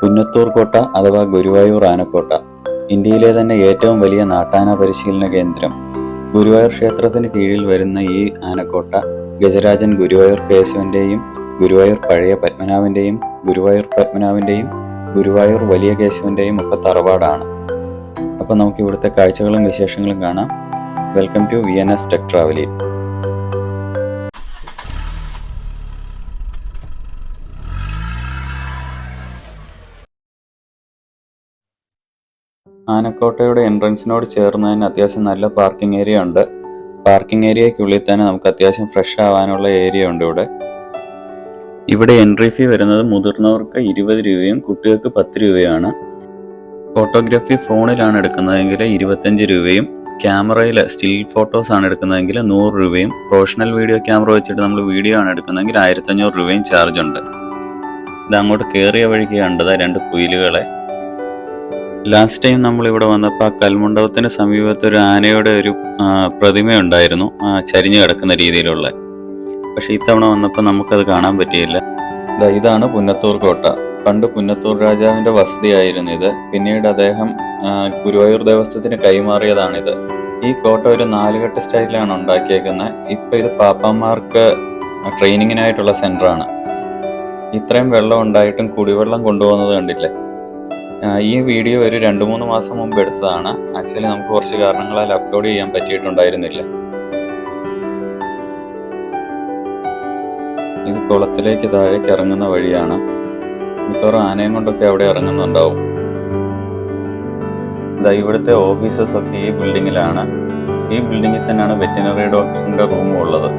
പുന്നത്തൂർ കോട്ട അഥവാ ഗുരുവായൂർ ആനക്കോട്ട ഇന്ത്യയിലെ തന്നെ ഏറ്റവും വലിയ നാട്ടാന പരിശീലന കേന്ദ്രം. ഗുരുവായൂർ ക്ഷേത്രത്തിന് കീഴിൽ വരുന്ന ഈ ആനക്കോട്ട ഗജരാജൻ ഗുരുവായൂർ കേശവന്റെയും ഗുരുവായൂർ പഴയ പത്മനാഭന്റെയും ഗുരുവായൂർ പത്മനാഭന്റെയും ഗുരുവായൂർ വലിയ കേശവന്റെയും ഒക്കെ തറവാടാണ്. അപ്പോൾ നമുക്ക് ഇവിടുത്തെ കാഴ്ചകളും വിശേഷങ്ങളും കാണാം. Welcome to V N S tech ട്രാവലിൽ ആനക്കോട്ടയുടെ എൻട്രൻസിനോട് ചേർന്ന് തന്നെ അത്യാവശ്യം നല്ല പാർക്കിംഗ് ഏരിയ ഉണ്ട്. പാർക്കിംഗ് ഏരിയയ്ക്കുള്ളിൽ തന്നെ നമുക്ക് അത്യാവശ്യം ഫ്രഷ് ആവാനുള്ള ഏരിയ ഉണ്ട് ഇവിടെ. ഇവിടെ എൻട്രി ഫീ വരുന്നത് മുതിർന്നവർക്ക് ഇരുപത് രൂപയും കുട്ടികൾക്ക് പത്ത് രൂപയാണ് ഫോട്ടോഗ്രാഫി ഫോണിലാണ് എടുക്കുന്നതെങ്കിൽ ഇരുപത്തഞ്ച് രൂപയും ക്യാമറയിൽ സ്റ്റിൽ ഫോട്ടോസ് ആണ് എടുക്കുന്നതെങ്കിൽ നൂറ് രൂപയും പ്രൊഫഷണൽ വീഡിയോ ക്യാമറ വെച്ചിട്ട് നമ്മൾ വീഡിയോ ആണ് എടുക്കുന്നതെങ്കിൽ ആയിരത്തഞ്ഞൂറ് രൂപയും ചാർജ് ഉണ്ട്. ഇത് അങ്ങോട്ട് കയറിയ വഴിക്ക് കണ്ടത് രണ്ട് കുയിലുകളെ. ലാസ്റ്റ് ടൈം നമ്മൾ ഇവിടെ വന്നപ്പോൾ ആ കൽമണ്ഡപത്തിന് സമീപത്ത് ഒരു ആനയുടെ ഒരു പ്രതിമ പ്രതിമയുണ്ടായിരുന്നു. ചരിഞ്ഞു കിടക്കുന്ന രീതിയിലുള്ള. പക്ഷെ ഇത്തവണ വന്നപ്പോൾ നമുക്കത് കാണാൻ പറ്റിയില്ല. ഇതാണ് പുന്നത്തൂർ കോട്ട. പണ്ട് പുന്നത്തൂർ രാജാവിന്റെ വസതിയായിരുന്നു ഇത്. പിന്നീട് അദ്ദേഹം ഗുരുവായൂർ ദേവസ്വത്തിന് കൈമാറിയതാണിത്. ഈ കോട്ട ഒരു നാലുകെട്ട് സ്റ്റൈലിലാണ് ഉണ്ടാക്കിയേക്കുന്നത്. ഇപ്പം ഇത് പാപ്പന്മാർക്ക് ട്രെയിനിങ്ങിനായിട്ടുള്ള സെന്ററാണ് ഇത്രയും വെള്ളം ഉണ്ടായിട്ടും കുടിവെള്ളം കൊണ്ടുപോകുന്നത് കണ്ടില്ലേ? ഈ വീഡിയോ ഒരു രണ്ട് മൂന്ന് മാസം മുമ്പ് എടുത്തതാണ്. ആക്ച്വലി നമുക്ക് കുറച്ച് കാരണങ്ങളാൽ അപ്ലോഡ് ചെയ്യാൻ പറ്റിയിട്ടുണ്ടായിരുന്നില്ല. ഇത് കുളത്തിലേക്ക് താഴേക്ക് ഇറങ്ങുന്ന വഴിയാണ്. മിക്കവാറും ആനയും കൊണ്ടൊക്കെ അവിടെ ഇറങ്ങുന്നുണ്ടാവും. ഇവിടുത്തെ ഓഫീസസ് ഒക്കെ ഈ ബിൽഡിങ്ങിലാണ് ഈ ബിൽഡിങ്ങിൽ തന്നെയാണ് വെറ്റിനറി ഡോക്ടറിന്റെ റൂമും ഉള്ളത്.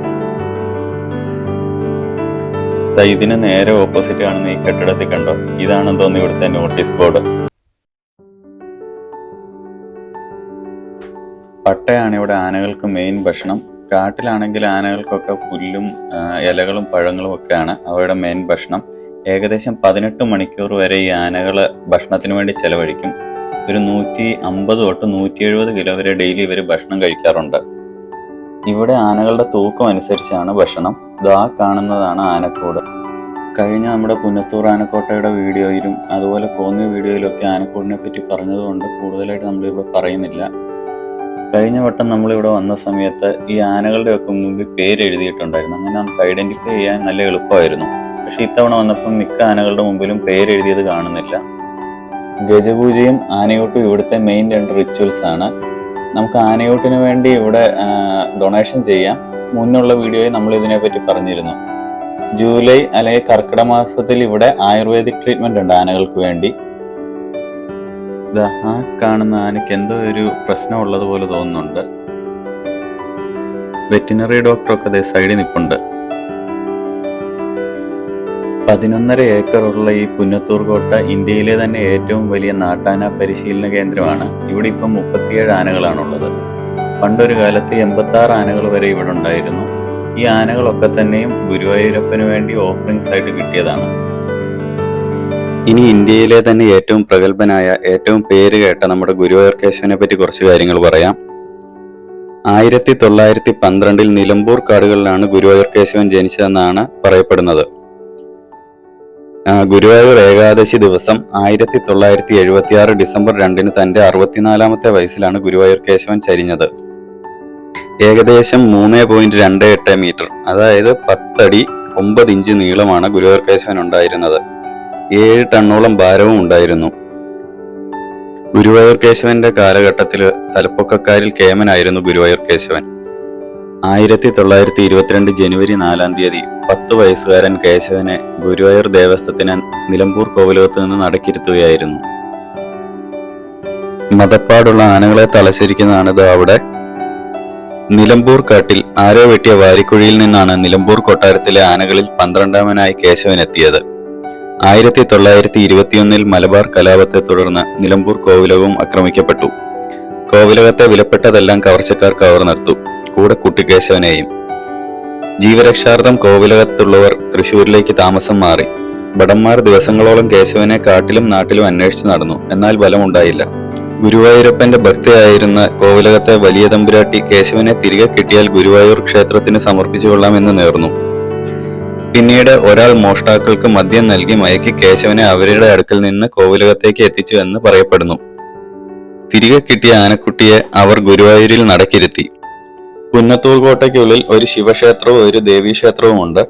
ഇതിന് നേരെ ഓപ്പോസിറ്റ് കാണുന്ന ഈ കെട്ടിടത്തിൽ കണ്ടോ? ഇതാണെന്ന് തോന്നുന്നു ഇവിടുത്തെ നോട്ടീസ് ബോർഡ് പട്ടയാണ് ഇവിടെ ആനകൾക്ക് മെയിൻ ഭക്ഷണം. കാട്ടിലാണെങ്കിൽ ആനകൾക്കൊക്കെ പുല്ലും ഇലകളും പഴങ്ങളും ഒക്കെയാണ് അവയുടെ മെയിൻ ഭക്ഷണം. ഏകദേശം പതിനെട്ട് മണിക്കൂർ വരെ ഈ ആനകൾ ഭക്ഷണത്തിന് വേണ്ടി ചെലവഴിക്കും. ഒരു നൂറ്റി അമ്പത് തൊട്ട് നൂറ്റി എഴുപത് കിലോ വരെ ഡെയിലി ഇവർ ഭക്ഷണം കഴിക്കാറുണ്ട്. ഇവിടെ ആനകളുടെ തൂക്കം അനുസരിച്ചാണ് ഭക്ഷണം. ദാ കാണുന്നതാണ് ആനക്കൂട്. കഴിഞ്ഞ നമ്മുടെ പുനത്തൂർ ആനക്കോട്ടയുടെ വീഡിയോയിലും അതുപോലെ കോന്നി വീഡിയോയിലൊക്കെ ആനക്കൂടിനെ പറ്റി പറഞ്ഞതുകൊണ്ട് കൂടുതലായിട്ട് നമ്മളിവിടെ പറയുന്നില്ല. കഴിഞ്ഞ വട്ടം നമ്മളിവിടെ വന്ന സമയത്ത് ഈ ആനകളുടെ ഒക്കെ മുമ്പിൽ പേര് എഴുതിയിട്ടുണ്ടായിരുന്നു അങ്ങനെ നമുക്ക് ഐഡന്റിഫൈ ചെയ്യാൻ നല്ല എളുപ്പമായിരുന്നു. പക്ഷെ ഇത്തവണ വന്നപ്പം മിക്ക ആനകളുടെ മുമ്പിലും പേര് എഴുതിയത് കാണുന്നില്ല. ഗജപൂജയും ആനയോട്ടും ഇവിടുത്തെ മെയിൻ രണ്ട് റിച്വൽസ് ആണ്. നമുക്ക് ആനയൂട്ടിന് വേണ്ടി ഇവിടെ ഡൊണേഷൻ ചെയ്യാം. മുന്നുള്ള വീഡിയോയിൽ നമ്മൾ ഇതിനെപ്പറ്റി പറഞ്ഞിരുന്നു. ജൂലൈ അല്ലെങ്കിൽ കർക്കിടക മാസത്തിൽ ഇവിടെ ആയുർവേദിക് ട്രീറ്റ്മെന്റ് ഉണ്ട് ആനകൾക്ക് വേണ്ടി. ദാ ആ കാണുന്ന ആനയ്ക്ക് എന്തോ ഒരു പ്രശ്നം ഉള്ളതുപോലെ തോന്നുന്നുണ്ട്. വെറ്റിനറി ഡോക്ടറൊക്കെ അതേ സൈഡിൽ നിൽപ്പുണ്ട് പതിനൊന്നര ഏക്കറുള്ള ഈ പുന്നത്തൂർ കോട്ട ഇന്ത്യയിലെ തന്നെ ഏറ്റവും വലിയ നാട്ടാന പരിശീലന കേന്ദ്രമാണ്. ഇവിടെ ഇപ്പം മുപ്പത്തിയേഴ് ആനകളാണുള്ളത്. പണ്ടൊരു കാലത്ത് എൺപത്തി ആറ് ആനകൾ വരെ ഇവിടെ ഉണ്ടായിരുന്നു. ഈ ആനകളൊക്കെ തന്നെയും ഗുരുവായൂരപ്പന് വേണ്ടി ഓഫറിങ്സ് ആയിട്ട് കിട്ടിയതാണ്. ഇനി ഇന്ത്യയിലെ തന്നെ ഏറ്റവും പ്രഗത്ഭനായ ഏറ്റവും പേര് കേട്ട നമ്മുടെ ഗുരുവായൂർ കേശവനെ പറ്റി കുറച്ച് കാര്യങ്ങൾ പറയാം. ആയിരത്തി തൊള്ളായിരത്തി പന്ത്രണ്ടിൽ നിലമ്പൂർ കാടുകളിലാണ് ഗുരുവായൂർ കേശവൻ ജനിച്ചതെന്നാണ് പറയപ്പെടുന്നത്. ഗുരുവായൂർ ഏകാദശി ദിവസം ആയിരത്തി തൊള്ളായിരത്തി എഴുപത്തി ആറ് ഡിസംബർ രണ്ടിന് തന്റെ അറുപത്തിനാലാമത്തെ വയസ്സിലാണ് ഗുരുവായൂർ കേശവൻ ചരിഞ്ഞത്. ഏകദേശം മൂന്ന് പോയിന്റ് രണ്ട് എട്ട് മീറ്റർ അതായത് പത്തടി ഒമ്പത് ഇഞ്ച് നീളമാണ് ഗുരുവായൂർ കേശവൻ ഉണ്ടായിരുന്നത്. ഏഴ് ടണ്ണോളം ഭാരവും ഉണ്ടായിരുന്നു. ഗുരുവായൂർ കേശവന്റെ കാലഘട്ടത്തിൽ തലപ്പൊക്കക്കാരിൽ കേമനായിരുന്നു ഗുരുവായൂർ കേശവൻ ആയിരത്തി തൊള്ളായിരത്തി ഇരുപത്തിരണ്ട് ജനുവരി നാലാം തീയതി പത്ത് വയസ്സുകാരൻ കേശവനെ ഗുരുവായൂർ ദേവസ്വത്തിന് നിലമ്പൂർ കോവിലകത്ത് നിന്ന് നടക്കിരുത്തുകയായിരുന്നു. മതപ്പാടുള്ള ആനകളെ തലശരിക്കുന്നതാണിത് അവിടെ. നിലമ്പൂർ കാട്ടിൽ ആരോ വെട്ടിയ വാരിക്കുഴിയിൽ നിന്നാണ് നിലമ്പൂർ കൊട്ടാരത്തിലെ ആനകളിൽ പന്ത്രണ്ടാമനായി കേശവൻ എത്തിയത്. ആയിരത്തി തൊള്ളായിരത്തി ഇരുപത്തിയൊന്നിൽ മലബാർ കലാപത്തെ തുടർന്ന് നിലമ്പൂർ കോവിലകവും ആക്രമിക്കപ്പെട്ടു. കോവിലകത്തെ വിലപ്പെട്ടതെല്ലാം കവർച്ചക്കാർ കവർന്നെടുത്തു കൂടെ കുട്ടിക്കേശവനെയും. ജീവരക്ഷാർത്ഥം കോവിലകത്തുള്ളവർ തൃശൂരിലേക്ക് താമസം മാറി. ഭടന്മാർ ദിവസങ്ങളോളം കേശവനെ കാട്ടിലും നാട്ടിലും അന്വേഷിച്ചു നടന്നു. എന്നാൽ ബലമുണ്ടായില്ല ഗുരുവായൂരപ്പന്റെ ഭക്തയായിരുന്ന കോവിലകത്തെ വലിയ തമ്പുരാട്ടി കേശവനെ തിരികെ കിട്ടിയാൽ ഗുരുവായൂർ ക്ഷേത്രത്തിന് സമർപ്പിച്ചുകൊള്ളാമെന്ന് നേർന്നു. പിന്നീട് ഒരാൾ മോഷ്ടാക്കൾക്ക് മദ്യം നൽകി മയക്കി കേശവനെ അവരുടെ അടുക്കൽ നിന്ന് കോവിലകത്തേക്ക് എത്തിച്ചു എന്ന് പറയപ്പെടുന്നു. തിരികെ കിട്ടിയ ആനക്കുട്ടിയെ അവർ ഗുരുവായൂരിൽ നടക്കിരുത്തി. പുന്നത്തൂർ കോട്ടയ്ക്കുള്ളിൽ ഒരു ശിവക്ഷേത്രവും ഒരു ദേവീക്ഷേത്രവും ഉണ്ട്.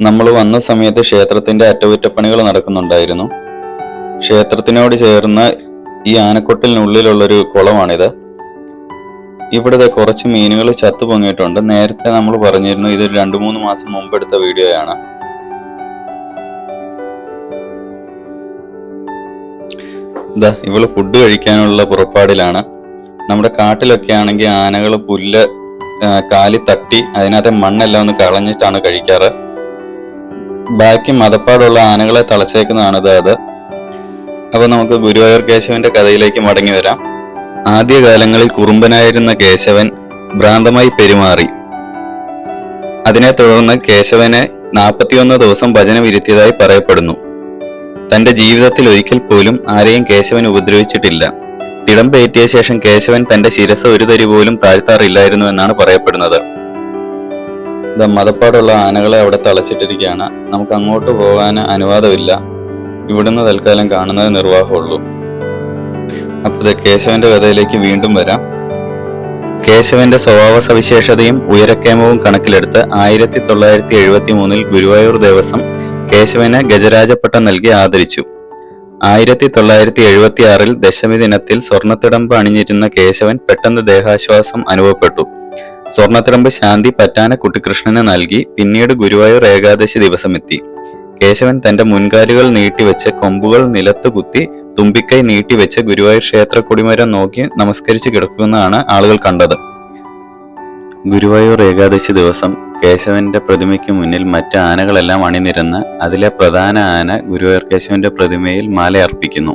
നമ്മൾ വന്ന സമയത്ത് ക്ഷേത്രത്തിന്റെ അറ്റകുറ്റപ്പണികൾ നടക്കുന്നുണ്ടായിരുന്നു. ക്ഷേത്രത്തിനോട് ചേർന്ന ഈ ആനക്കൊട്ടിലിനുള്ളിലുള്ളൊരു കുളമാണിത്. ഇവിടുത്തെ കുറച്ച് മീനുകൾ ചത്തു പൊങ്ങിയിട്ടുണ്ട്. നേരത്തെ നമ്മൾ പറഞ്ഞിരുന്നു ഇതൊരു രണ്ട് മൂന്ന് മാസം മുമ്പ് എടുത്ത വീഡിയോയാണ്. ഇതാ ഇവൾ ഫുഡ് കഴിക്കാനുള്ള പുറപ്പാടിലാണ്. നമ്മുടെ കാട്ടിലൊക്കെ ആണെങ്കിൽ ആനകൾ പുല്ല് കാലി തട്ടി അതിനകത്തെ മണ്ണെല്ലാം ഒന്ന് കളഞ്ഞിട്ടാണ് കഴിക്കാറ്. ബാക്കി മതപ്പാടുള്ള ആനകളെ തളച്ചേക്കുന്നതാണ് ഇത് അത്. അപ്പൊ നമുക്ക് ഗുരുവായൂർ കേശവന്റെ കഥയിലേക്ക് മടങ്ങി വരാം. ആദ്യകാലങ്ങളിൽ കുറുമ്പനായിരുന്ന കേശവൻ ഭ്രാന്തമായി പെരുമാറി. അതിനെ തുടർന്ന് കേശവനെ നാൽപ്പത്തിയൊന്ന് ദിവസം ഭജനമിരുത്തിയതായി പറയപ്പെടുന്നു. തന്റെ ജീവിതത്തിൽ ഒരിക്കൽ പോലും ആരെയും കേശവൻ ഉപദ്രവിച്ചിട്ടില്ല. തിടമ്പേറ്റിയ ശേഷം കേശവൻ തന്റെ ശിരസ് ഒരു തരി പോലും താഴ്ത്താറില്ലായിരുന്നു എന്നാണ് പറയപ്പെടുന്നത്. ദാ മതപ്പാടുള്ള ആനകളെ അവിടെ തളച്ചിട്ടിരിക്കുകയാണ്. നമുക്ക് അങ്ങോട്ട് പോകാൻ അനുവാദമില്ല. ഇവിടുന്ന് തൽക്കാലം കാണുന്നത് നിർവാഹമുള്ളൂ. അപ്പൊ ദേ കേശവന്റെ കഥയിലേക്ക് വീണ്ടും വരാം. കേശവന്റെ സ്വഭാവ സവിശേഷതയും ഉയരക്കേമവും കണക്കിലെടുത്ത് ആയിരത്തി തൊള്ളായിരത്തി എഴുപത്തി മൂന്നിൽ ഗുരുവായൂർ ദേവസ്വം കേശവന് ഗജരാജപ്പട്ടം നൽകി ആദരിച്ചു. ആയിരത്തി തൊള്ളായിരത്തി എഴുപത്തി ആറിൽ ദശമി ദിനത്തിൽ സ്വർണത്തിടമ്പ് അണിഞ്ഞിരുന്ന കേശവൻ പെട്ടെന്ന് ദേഹാശ്വാസം അനുഭവപ്പെട്ടു. സ്വർണത്തിടമ്പ് ശാന്തി പറ്റാന കുട്ടിക്കൃഷ്ണന് നൽകി പിന്നീട് ഗുരുവായൂർ ഏകാദശി ദിവസമെത്തി. കേശവൻ തന്റെ മുൻകാലുകൾ നീട്ടിവെച്ച് കൊമ്പുകൾ നിലത്ത് കുത്തി തുമ്പിക്കൈ നീട്ടിവെച്ച് ഗുരുവായൂർ ക്ഷേത്ര കൊടിമരം നോക്കി നമസ്കരിച്ച് കിടക്കുന്നതാണ് ആളുകൾ കണ്ടത്. ഗുരുവായൂർ ഏകാദശി ദിവസം കേശവന്റെ പ്രതിമയ്ക്ക് മുന്നിൽ മറ്റ് ആനകളെല്ലാം അണിനിരന്ന് അതിലെ പ്രധാന ആന ഗുരുവായൂർ കേശവന്റെ പ്രതിമയിൽ മാല അർപ്പിക്കുന്നു.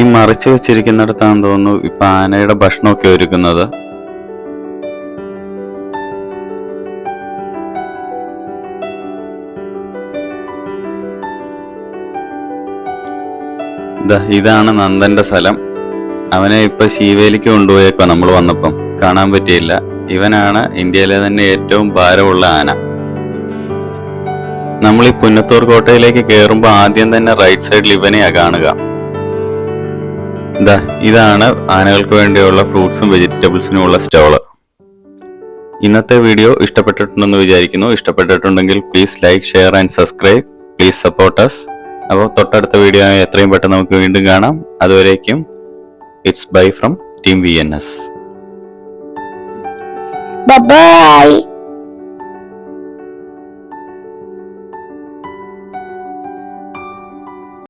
ഈ മറിച്ചു വെച്ചിരിക്കുന്നിടത്താണെന്ന് തോന്നുന്നു ഇപ്പൊ ആനയുടെ ഭക്ഷണമൊക്കെ ഒരുക്കുന്നത്. ഇതാണ് നന്ദന്റെ സ്ഥലം. അവനെ ഇപ്പൊ ശീവേലിക്ക് കൊണ്ടുപോയേക്കോ നമ്മൾ വന്നപ്പം. കാണാൻ പറ്റിയില്ല. ഇവനാണ് ഇന്ത്യയിലെ തന്നെ ഏറ്റവും ഭാരമുള്ള ആന. നമ്മൾ ഈ പുന്നത്തൂർ കോട്ടയിലേക്ക് കയറുമ്പോൾ ആദ്യം തന്നെ റൈറ്റ് സൈഡിൽ ഇവനെയാണ് കാണുക. ദാ ഇതാണ് ആനകൾക്ക് വേണ്ടിയുള്ള ഫ്രൂട്ട്സും വെജിറ്റബിൾസിനും ഉള്ള സ്റ്റോൾ. ഇന്നത്തെ വീഡിയോ ഇഷ്ടപ്പെട്ടിട്ടുണ്ടെന്ന് വിചാരിക്കുന്നു. ഇഷ്ടപ്പെട്ടിട്ടുണ്ടെങ്കിൽ please like share and subscribe please support us അപ്പോൾ തൊട്ടടുത്ത വീഡിയോ എത്രയും പെട്ടെന്ന് നമുക്ക് വീണ്ടും കാണാം. അതുവരേക്കും it's bye from team V N S bye.